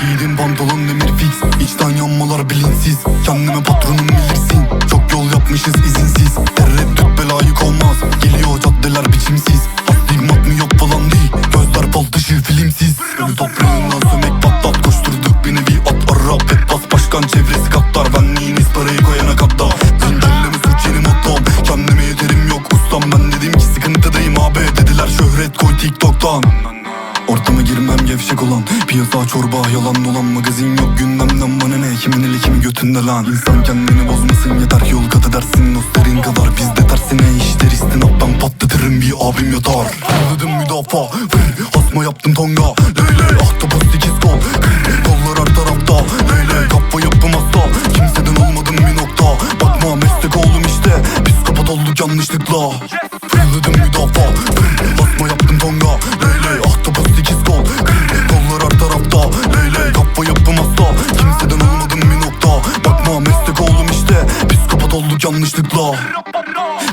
Giydim pantolon demir fix. İçten yanmalar bilinsiz Kendime patronum bilirsin. Çok yol yapmışız izinsiz. Tereddüt belayı olmaz Geliyor caddeler biçimsiz. Astigmat mı yok falan değil. Gözler bal dışı filmsiz. Ölü toprağından sömek patlat. Koşturduk bir nevi at Arap hep bas başkan çevresi katlar Benliğiniz parayı koyana kadar Zincirleme suç yeni mottom Kendime yeterim yok ustam. Ben dedim ki sıkıntıdayım abi. Dediler şöhret koy tiktoktan Ortama girmem gevşek olan Piyasa çorba yalan dolan Magazin yok. Gündemden bana ne Kimin eli kimi götünde lan? İnsan kendini bozmasın yeter ki yol kat edersin. Nostalin kadar bizde tersine işler istinaptan patlatırım bir abim yatar. Fırladım müdafaa Fır asma yaptım tonga. Leyle ahtapot sekiz kol. Kollar her tarafta. Leyle kafa yapım hasta. Kimseden olmadım bir nokta. Bakma meslek oldum işte. Psikopat olduk yanlışlıkla. Fırladım müdafaa Fır asma yaptım tonga. Leyle ahtapot Kimseden olmadım bir nokta. Bakma meslek oldum işte. Psikopat olduk yanlışlıkla.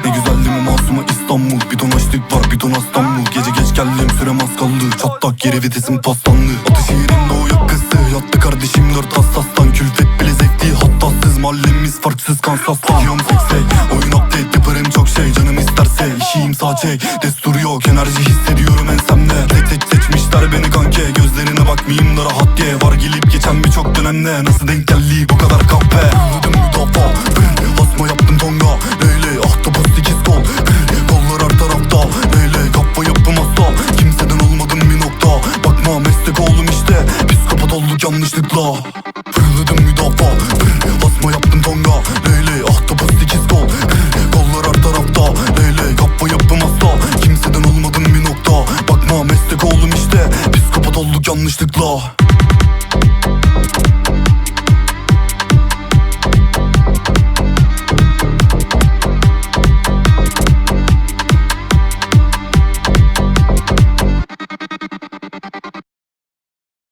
Ne güzel değil mi masuma İstanbul? Bir ton açlık var bir ton İstanbul Gece geç geldim sürem az kaldı. Çatlak yere vitesim paslandı. Atı şehrin doğu yakası. Yattı kardeşim dört hassastan Külfet bile zevkli hattassız Mahallemiz farksız Kansas'tan Yiyorum seksey Oyun update yaparım çok şey. Canım isterse işiyim sağ çek Destur yok enerji hissediyorum ensemde dönemde Nasıl denk geldi bu kadar kahpe? Anladım müdafaa Fır, Asma yaptım tonga. Leyle ahtapot sekiz kol Kollar her tarafta. Leyle kafa yapım hasta Kimseden olmadım bir nokta. Bakma meslek oldum işte Psikopat olduk yanlışlıkla. Fırladım müdafaa Fır, Asma yaptım tonga. Leyle ahtapot sekiz kol Kollar her tarafta. Leyle kafa yapım hasta Kimseden olmadım bir nokta. Bakma meslek oldum işte Psikopat olduk yanlışlıkla